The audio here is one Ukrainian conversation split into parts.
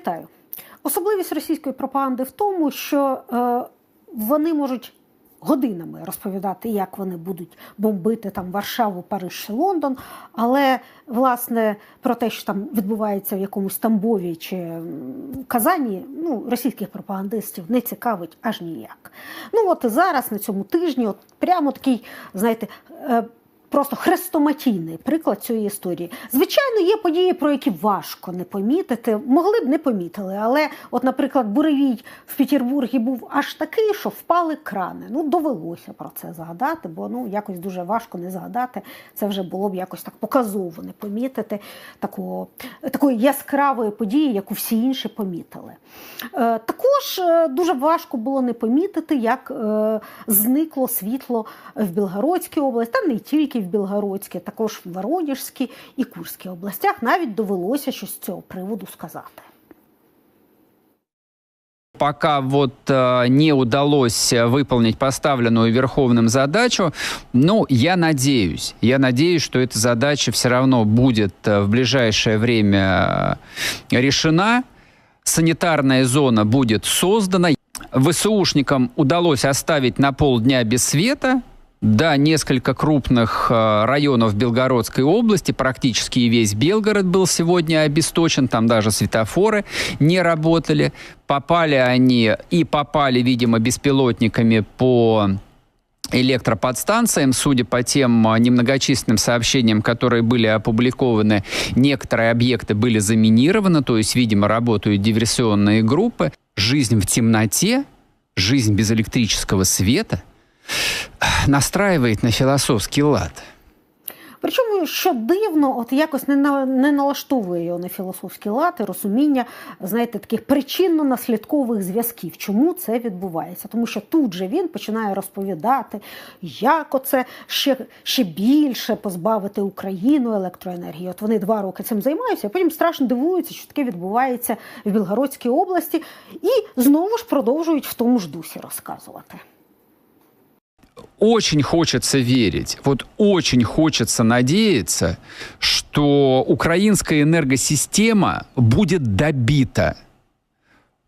Вітаю. Особливість російської пропаганди в тому, що е, вони можуть годинами розповідати, як вони будуть бомбити там Варшаву, Париж чи Лондон. Але власне про те, що там відбувається в якомусь Тамбові чи Казані, ну російських пропагандистів не цікавить аж ніяк. Ну от і зараз на цьому тижні, от прямо такий, знаєте. е, Просто хрестоматійний приклад цієї історії. Звичайно, є події, про які важко не помітити. Могли б не помітили, але, от, наприклад, буревій в Петербургі був аж такий, що впали крани. Ну, довелося про це згадати, бо ну якось дуже важко не згадати. Це вже було б якось так показово не помітити такого, такої яскравої події, яку всі інші помітили. Е, також е, дуже важко було не помітити, як е, зникло світло в Білгородській області, та не тільки в Білгородській, також в Воронежській і Курській областях. Навіть довелося щось з цього приводу сказати. пока вот э, не удалось э, выполнить поставленную Верховным задачу, ну, я надеюсь, я надеюсь, что эта задача все равно будет э, в ближайшее время э, решена, санитарная зона будет создана, ВСУшникам удалось оставить на полдня без света, да, несколько крупных э, районов Белгородской области, практически весь Белгород был сегодня обесточен, там даже светофоры не работали. Попали они и попали, видимо, беспилотниками по электроподстанциям, судя по тем а, немногочисленным сообщениям, которые были опубликованы, некоторые объекты были заминированы, то есть, видимо, работают диверсионные группы. Жизнь в темноте, жизнь без электрического света настраивает на философский лад. Причому, що дивно, от якось не, на, не налаштовує його на філософський лад і розуміння, знаєте, таких причинно-наслідкових зв'язків. Чому це відбувається? Тому що тут же він починає розповідати, як оце ще, ще більше позбавити Україну електроенергії. От вони два роки цим займаються, а потім страшно дивуються, що таке відбувається в Білгородській області, і знову ж продовжують в тому ж дусі розказувати. Очень хочется верить, вот очень хочется надеяться, что украинская энергосистема будет добита.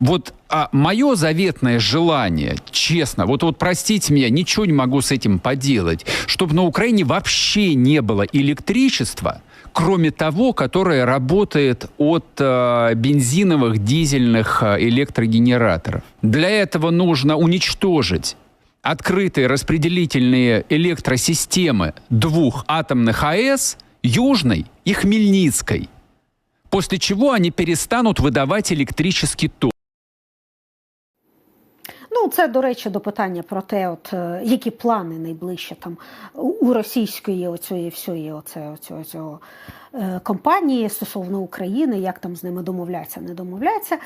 Вот а мое заветное желание, честно, вот, вот простите меня, ничего не могу с этим поделать, чтобы на Украине вообще не было электричества, кроме того, которое работает от э, бензиновых, дизельных э, электрогенераторов. Для этого нужно уничтожить открытые распределительные электросистемы двух атомных АЭС, Южной и Хмельницкой, после чего они перестанут выдавать электрический ток. Ну, це, до речі, до питання про те, от, е, які плани найближче там у- російської оцієї всієї оце, оцього, цього, е, компанії стосовно України, як там з ними домовляться, не домовляться.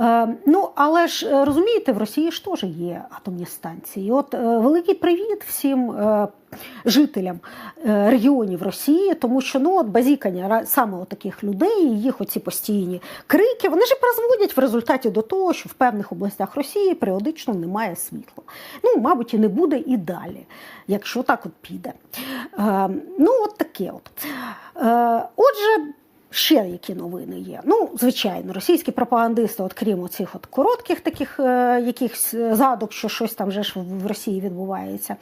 Е, ну, але ж е, розумієте, в Росії ж теж є атомні станції. От великий привіт всім жителям регіонів Росії, тому що ну, от базікання саме таких людей, їх оці постійні крики, вони ж призводять в результаті до того, що в певних областях Росії періодично немає світла. Ну, мабуть, і не буде і далі, якщо так от піде. Е, ну, от таке от. Е, отже. Ще які новини є. Ну, звичайно, російські пропагандисти, от крім оцих от коротких таких е, якихось задок, що щось там вже ж в Росії відбувається.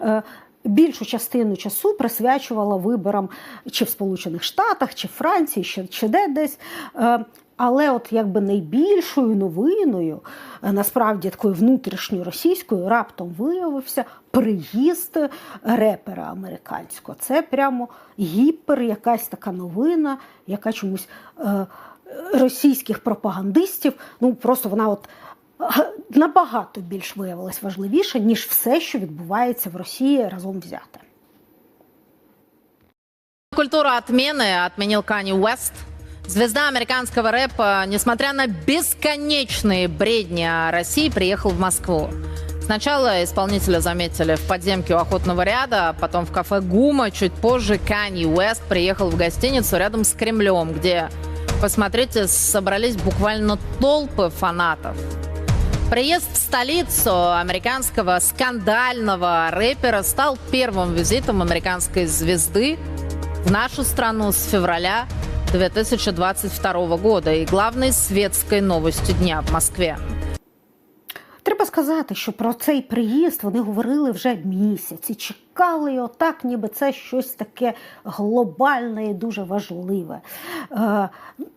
Е, Більшу частину часу присвячувала виборам чи в Сполучених Штатах, чи в Франції, чи, чи де десь. Е, Але от якби найбільшою новиною, е, насправді такою внутрішньою російською, раптом виявився приїзд репера американського. Це прямо гіпер, якась така новина, яка чомусь е, російських пропагандистів, ну просто вона от набагато більш виявилась важливіше, ніж все, що відбувається в Росії разом взяте. Культуру отмены отменил Канни Уэст. Звезда американского рэпа, несмотря на бесконечные бредни о России, приехал в Москву. Сначала исполнителя заметили в подземке у охотного ряда, а потом в кафе «Гума». Чуть позже Канни Уэст приехал в гостиницу рядом с Кремлем, где, посмотрите, собрались буквально толпы фанатов. Приезд в столицу американского скандального рэпера стал первым визитом американской звезды в нашу страну с февраля 2022 года и главной светской новостью дня в Москве. Треба сказати, що про цей приїзд вони говорили вже місяць і чекали його так, ніби це щось таке глобальне і дуже важливе. Е,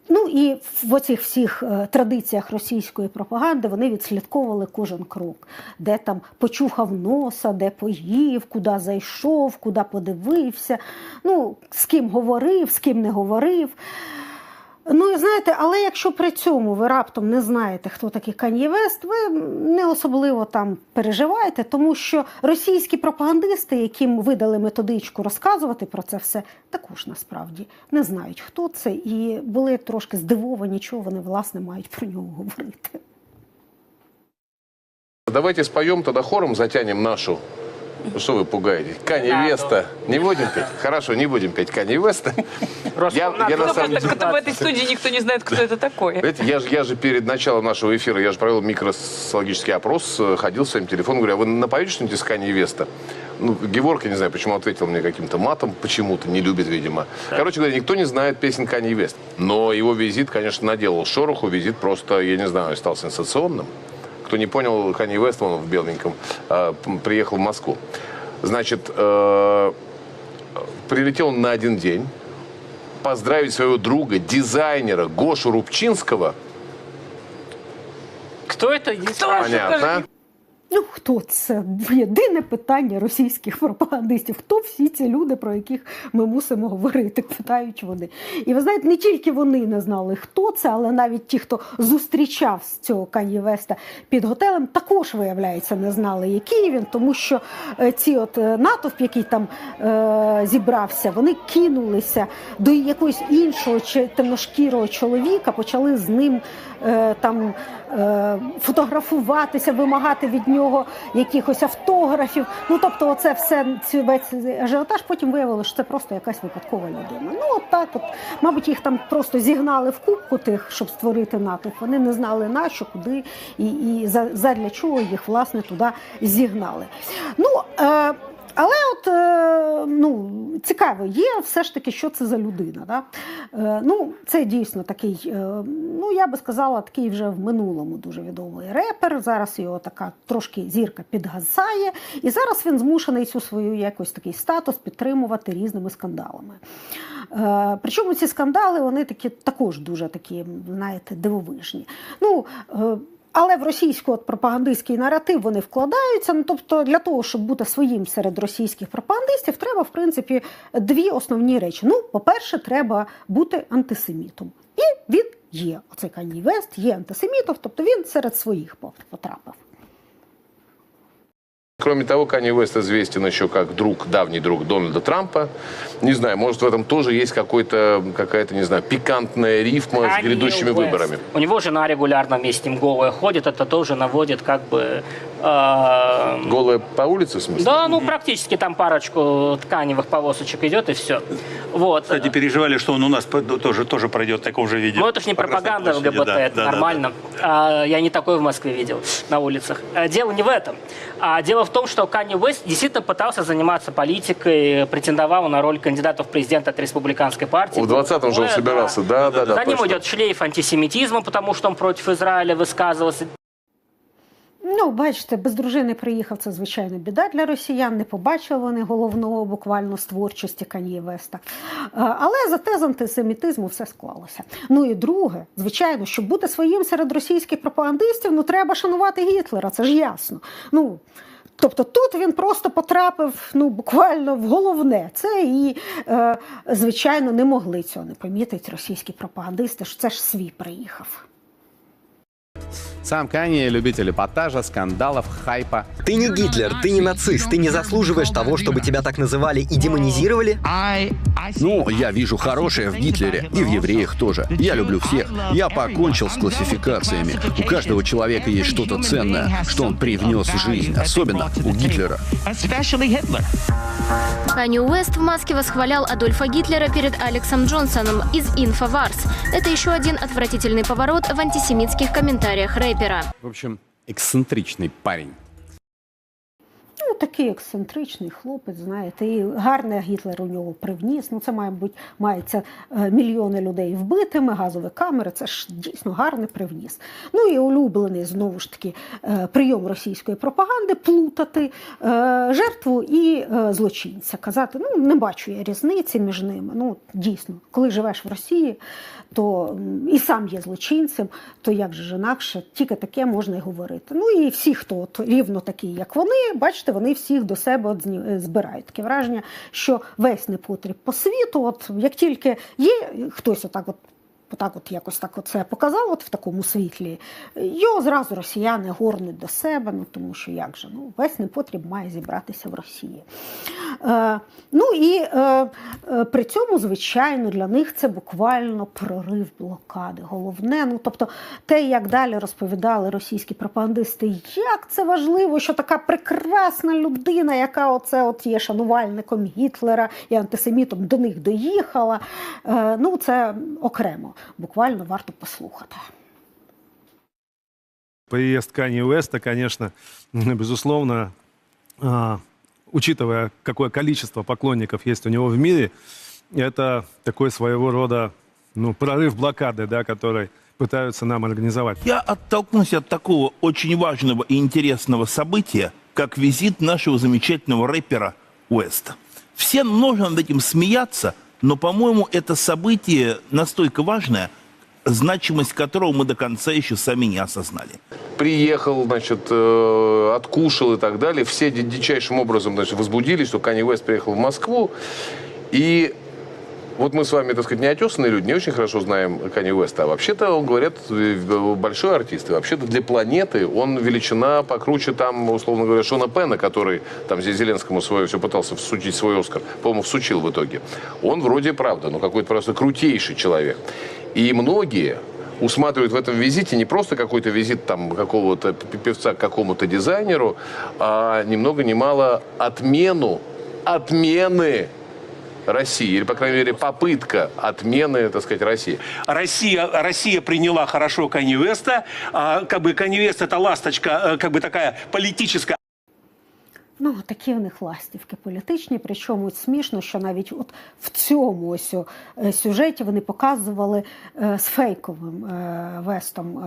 ну і в оцих всіх е, традиціях російської пропаганди вони відслідковували кожен крок, де там почухав носа, де поїв, куди зайшов, куди подивився, ну, з ким говорив, з ким не говорив. Ну, знаєте, але якщо при цьому ви раптом не знаєте, хто такий Кан'є Вест, ви не особливо там переживаєте, тому що російські пропагандисти, яким видали методичку розказувати про це все, також насправді не знають, хто це, і були трошки здивовані, чого вони власне мають про нього говорити. Давайте споем тогда хором, затянем нашу. Ну, Что вы пугаетесь? Кани Да, Веста. Не будем петь? Хорошо, не будем петь Кани Веста. Я, я на Ну, самом деле... в этой студии никто не знает, кто это такой. Знаете, я же, я же перед началом нашего эфира, я же провел микросоциологический опрос, э, ходил с своим телефоном, говорю, а вы напоете что-нибудь из Кани Веста? Ну, Геворг, я не знаю, почему ответил мне каким-то матом, почему-то, не любит, видимо. Короче говоря, никто не знает песен Кани Вест. Но его визит, конечно, наделал шороху, визит просто, я не знаю, стал сенсационным. Кто не понял, Кани Вест, он в беленьком, п- приехал в Москву. Значит, э, прилетел он на один день, поздравить своего друга, дизайнера Гошу Рубчинского. Кто это? Спрашивай. Понятно. Ну, хто це? Єдине питання російських пропагандистів. Хто всі ці люди, про яких ми мусимо говорити, питають вони. І ви знаєте, не тільки вони не знали, хто це, але навіть ті, хто зустрічав з цього Кані Веста під готелем, також, виявляється, не знали, який він, тому що е, ці от е, натовп, який там е, зібрався, вони кинулися до якогось іншого чи темношкірого чоловіка, почали з ним е, там е, фотографуватися, вимагати від нього якихось автографів. Ну тобто, оце все весь ажіотаж. Потім виявилося, що це просто якась випадкова людина. Ну от так, от мабуть, їх там просто зігнали в кубку тих, щоб створити натовп. Вони не знали на що, куди і, і за, для чого їх власне туди зігнали. Ну е, але от е, цікаво, є все ж таки, що це за людина. Да? Е, ну, це дійсно такий, е, ну я би сказала, такий вже в минулому дуже відомий репер. Зараз його така трошки зірка підгасає, і зараз він змушений цю свою якось такий статус підтримувати різними скандалами. Е, причому ці скандали вони такі також дуже такі, знаєте, дивовижні. Ну, е, але в російський от пропагандистський наратив вони вкладаються. Ну тобто, для того, щоб бути своїм серед російських пропагандистів, треба в принципі дві основні речі. Ну, по-перше, треба бути антисемітом. І він є. Оцей Канівест, є антисемітом, тобто він серед своїх потрапив. Кроме того, Канни Уэст известен еще как друг, давний друг Дональда Трампа. Не знаю, может в этом тоже есть какой-то, какая-то, не знаю, пикантная рифма с Канье грядущими Уэст. выборами. У него жена регулярно вместе с ним голая ходит, это тоже наводит как бы... э, Голая по улице, в смысле? да, ну практически там парочку тканевых полосочек идет и все. Вот. Кстати, переживали, что он у нас тоже, тоже пройдет в таком же виде. Ну это ж не пропаганда площади, ЛГБТ, да, это да, да, нормально. А, я не такой в Москве видел на улицах. А, Дело не в этом. А дело в том, что Канни Уэст действительно пытался заниматься политикой, претендовал на роль кандидата в президент от республиканской партии. В 20-м же он собирался, да, да, да. За ним точно. идет шлейф антисемитизма, потому что он против Израиля высказывался. Ну, бачите, без дружини приїхав це звичайно біда для росіян. Не побачили вони головного буквально з творчості. Е, Але зате з антисемітизму все склалося. Ну і друге, звичайно, щоб бути своїм серед російських пропагандистів, ну треба шанувати Гітлера, це ж ясно. Ну. Тобто тут він просто потрапив ну буквально в головне. Це і е, звичайно не могли цього не помітити російські пропагандисти. що це ж свій приїхав. Сам Канье любитель эпатажа, скандалов, хайпа. Ты не Гитлер, ты не нацист, ты не заслуживаешь того, чтобы тебя так называли и демонизировали. Ну, я вижу хорошее в Гитлере и в евреях тоже. Я люблю всех. Я покончил с классификациями. У каждого человека есть что-то ценное, что он привнес в жизнь, особенно у Гитлера. Канни Уэст в маске восхвалял Адольфа Гитлера перед Алексом Джонсоном из Infowars. Это еще один отвратительный поворот в антисемитских комментариях рэпера. В общем, эксцентричный парень. Такий ексцентричний хлопець, знаєте, і гарне Гітлер у нього привніс. Ну, це, мабуть, мається е, мільйони людей вбитими, газові камери. Це ж дійсно гарний привніс. Ну і улюблений знову ж таки е, прийом російської пропаганди плутати е, жертву і злочинця. Казати, ну не бачу я різниці між ними. Ну дійсно, коли живеш в Росії, то і сам є злочинцем, то як же інакше, тільки таке можна й говорити. Ну і всі, хто от рівно такі, як вони, бачите, вони всіх до себе от е, збирають. Таке враження, що весь непотріб по світу, от як тільки є хтось отак от. Отак, от якось так це показав, от в такому світлі, його зразу росіяни горнуть до себе, ну тому що як же, ну весь непотріб має зібратися в Росії. Е, ну і е, е, при цьому, звичайно, для них це буквально прорив блокади. Головне, ну тобто, те, як далі розповідали російські пропагандисти, як це важливо, що така прекрасна людина, яка оце от є шанувальником Гітлера і антисемітом, до них доїхала. Е, ну, це окремо, буквально варто послухати. Приезд Канье Уэста, конечно, безусловно, а, учитывая, какое количество поклонников есть у него в мире, это такой своего рода ну, прорыв блокады, да, который пытаются нам организовать. Я оттолкнусь от такого очень важного и интересного события, как визит нашего замечательного рэпера Уэста. Все можно над этим смеяться, но, по-моему, это событие настолько важное, значимость которого мы до конца еще сами не осознали. Приехал, значит, э, откушал и так далее. Все ди- дичайшим образом значит, возбудились, что Канни Уэст приехал в Москву. И вот мы с вами, так сказать, неотесанные люди, не очень хорошо знаем Канни Уэста. А вообще-то, он, говорят, э, большой артист. И вообще-то для планеты он величина покруче там, условно говоря, Шона Пена, который там здесь Зеленскому свое все пытался всучить свой Оскар. По-моему, всучил в итоге. Он вроде правда, ну какой-то просто крутейший человек. И многие усматривают в этом визите не просто какой-то визит там какого-то певца к какому-то дизайнеру, а ни много ни мало отмену, отмены России, или, по крайней мере, попытка отмены, так сказать, России. Россия, Россия приняла хорошо Канье. А, как бы Канье это ласточка, э, как бы такая политическая. Ну, такі в них ластівки політичні. Причому смішно, що навіть от в цьому ось е, сюжеті вони показували е, з фейковим е, вестом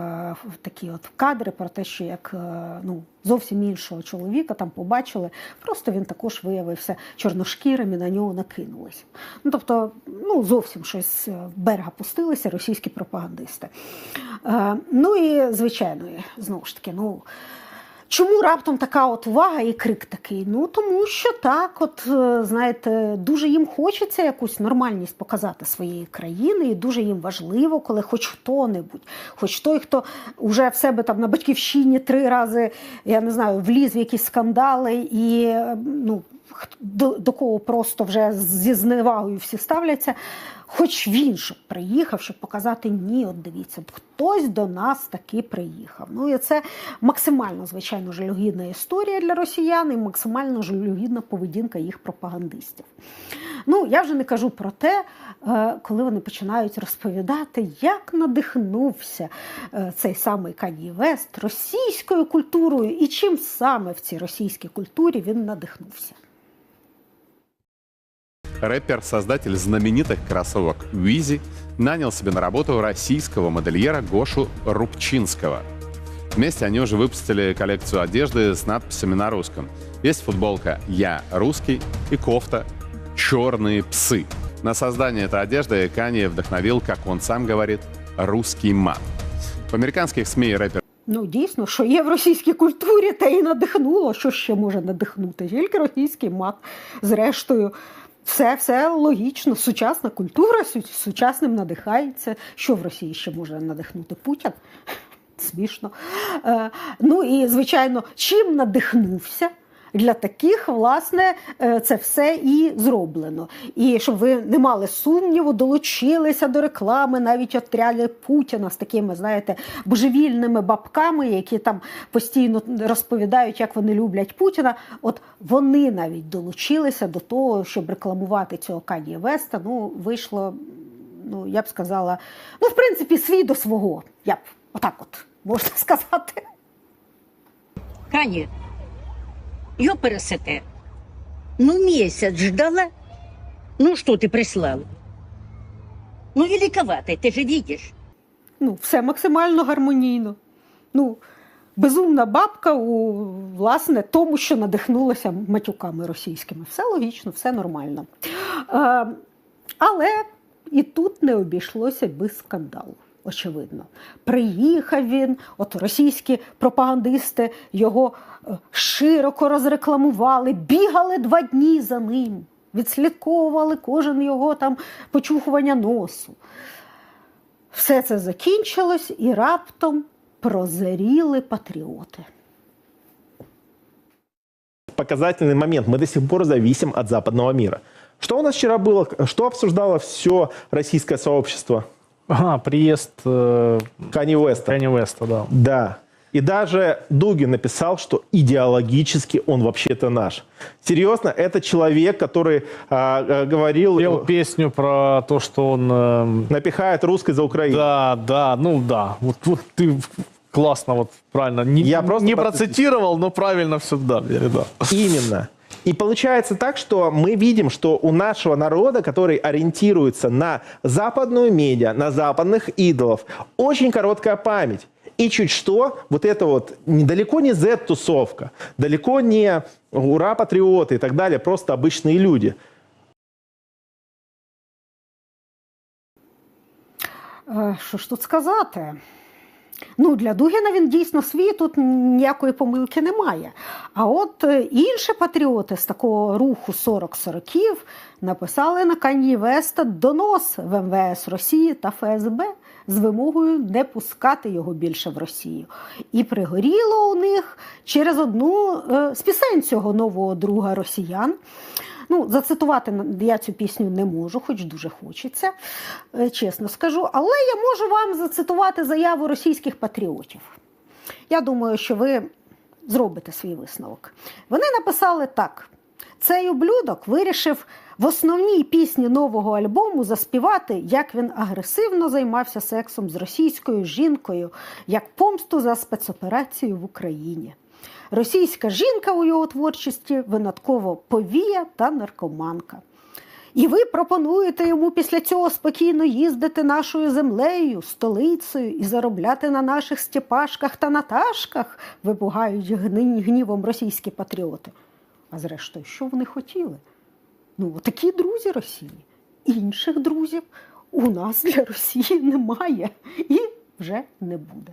такі от кадри про те, що як ну, зовсім іншого чоловіка там побачили. Просто він також виявився чорношкірим і на нього накинулись. Ну, тобто, ну, зовсім щось з берега пустилися російські пропагандисти. Ну і звичайно, знову ж таки, ну. Чому раптом така от увага і крик такий? Ну тому що так, от е, знаєте, дуже їм хочеться якусь нормальність показати своєї країни, і дуже їм важливо, коли хоч хто-небудь, хоч той, хто вже в себе там на батьківщині три рази, я не знаю, вліз в якісь скандали і е, ну. До, до кого просто вже зі зневагою всі ставляться, хоч він щоб приїхав, щоб показати ні, от дивіться, хтось до нас таки приїхав. Ну і це максимально, звичайно, жалюгідна історія для росіян і максимально жалюгідна поведінка їх пропагандистів. Ну, я вже не кажу про те, е, коли вони починають розповідати, як надихнувся е, цей самий Кані Вест російською культурою і чим саме в цій російській культурі він надихнувся. Рэпер, создатель знаменитых кроссовок Визи, нанял себе на работу российского модельера Гошу Рубчинского. Вместе они уже выпустили коллекцию одежды с надписями на русском. Есть футболка «Я русский» и кофта «Черные псы». На создание этой одежды Канье вдохновил, как он сам говорит, русский мат. В американских СМИ рэпер Ну, дійсно, що є в російській культурі, та і надихнуло. Що ще може надихнути? Тільки російський мат. Зрештою, все, все логічно. Сучасна культура су- сучасним надихається. Що в Росії ще може надихнути Путін? Смішно. Е, ну і, звичайно, чим надихнувся? Для таких, власне, е, це все і зроблено. І щоб ви не мали сумніву, долучилися до реклами навіть отряди Путіна з такими, знаєте, божевільними бабками, які там постійно розповідають, як вони люблять Путіна. От вони навіть долучилися до того, щоб рекламувати цього Кані Веста. Ну, вийшло, ну я б сказала, ну, в принципі, свій до свого. Я б отак от можна сказати. Кані, Його пересете. Ну, місяць ждала. Ну, що ти прислав? Ну, великоватий, ти ж видиш. Ну, все максимально гармонійно. Ну, безумна бабка у власне тому, що надихнулася матюками російськими. Все логічно, все нормально. Е, але і тут не обійшлося без скандалу Очевидно, приїхав він, от російські пропагандисти його е, широко розрекламували, бігали два дні за ним, відслідковували кожен його там почухування носу. Все це закінчилось і раптом прозріли патріоти. показательный момент. Мы до сих пор зависим от западного мира. Что у нас вчера было? Что обсуждало все российское сообщество? Ага, приезд э, Кани Уэста. Кани Уэста, да. Да. И даже Дугин написал, что идеологически он вообще-то наш. Серьезно, это человек, который а, а, говорил... Пел песню про то, что он... э, Напихает русской за Украину. Да, да, ну да. Вот, вот ты классно, вот правильно. Не, Я просто не процитировал, но правильно все, да, да. Именно. И получается так, что мы видим, что у нашего народа, который ориентируется на западную медиа, на западных идолов, очень короткая память. И чуть что, вот это вот далеко не Z-тусовка, далеко не ура-патриоты и так далее, просто обычные люди. Е, Що ж тут сказати? Ну, для Дугіна він дійсно свій, тут ніякої помилки немає. А от е, інші патріоти з такого руху 40 сороків написали на Кані Веста донос в МВС Росії та ФСБ з вимогою не пускати його більше в Росію. І пригоріло у них через одну е, з пісень цього нового друга росіян. Ну, зацитувати я цю пісню не можу, хоч дуже хочеться, е, чесно скажу. Але я можу вам зацитувати заяву російських патріотів. Я думаю, що ви зробите свій висновок. Вони написали так: цей ублюдок вирішив в основній пісні нового альбому заспівати, як він агресивно займався сексом з російською жінкою, як помсту за спецоперацію в Україні. Російська жінка у його творчості винятково повія та наркоманка. І ви пропонуєте йому після цього спокійно їздити нашою землею, столицею і заробляти на наших степашках та наташках, вибугають гнівом російські патріоти. А зрештою, що вони хотіли? Ну, такі друзі Росії. Інших друзів у нас для Росії немає і вже не буде.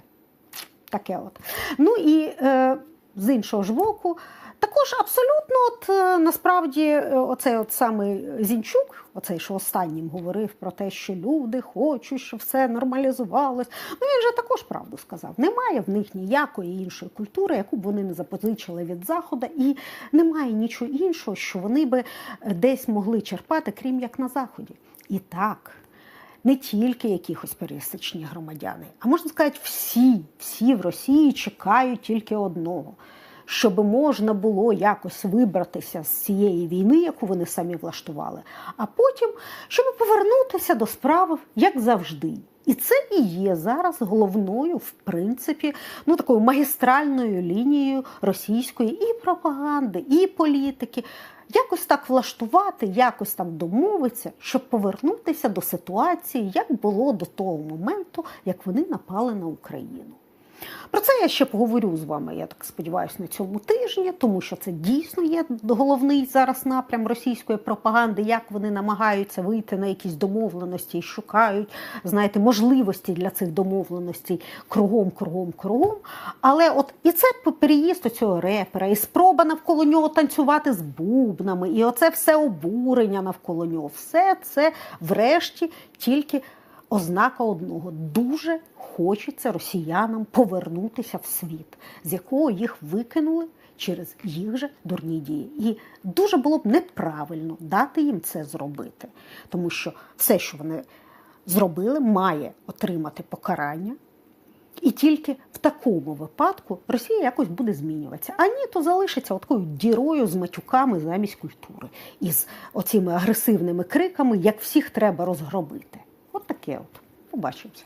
Таке от. Ну і е, з іншого ж боку, також абсолютно, от е, насправді, е, оцей от самий Зінчук, оцей, що останнім говорив про те, що люди хочуть, щоб все нормалізувалось. Ну він же також правду сказав. Немає в них ніякої іншої культури, яку б вони не запозичили від заходу, і немає нічого іншого, що вони би е, десь могли черпати, крім як на заході. І так не тільки якихось пересічні громадяни, а можна сказати, всі, всі в Росії чекають тільки одного. Щоб можна було якось вибратися з цієї війни, яку вони самі влаштували, а потім, щоб повернутися до справи, як завжди. І це і є зараз головною, в принципі, ну такою магістральною лінією російської і пропаганди, і політики. Якось так влаштувати, якось так домовитися, щоб повернутися до ситуації, як було до того моменту, як вони напали на Україну. Про це я ще поговорю з вами, я так сподіваюся, на цьому тижні, тому що це дійсно є головний зараз напрям російської пропаганди, як вони намагаються вийти на якісь домовленості і шукають, знаєте, можливості для цих домовленостей кругом, кругом, кругом. Але от і це переїзд цього репера, і спроба навколо нього танцювати з бубнами, і оце все обурення навколо нього. Все це, врешті, тільки ознака одного дуже хочеться росіянам повернутися в світ, з якого їх викинули через їх же дурні дії. І дуже було б неправильно дати їм це зробити, тому що все, що вони зробили, має отримати покарання. І тільки в такому випадку Росія якось буде змінюватися. А ні, то залишиться такою дірою з матюками замість культури, і з оціми агресивними криками, як всіх треба розгробити. Таке от. Побачимося.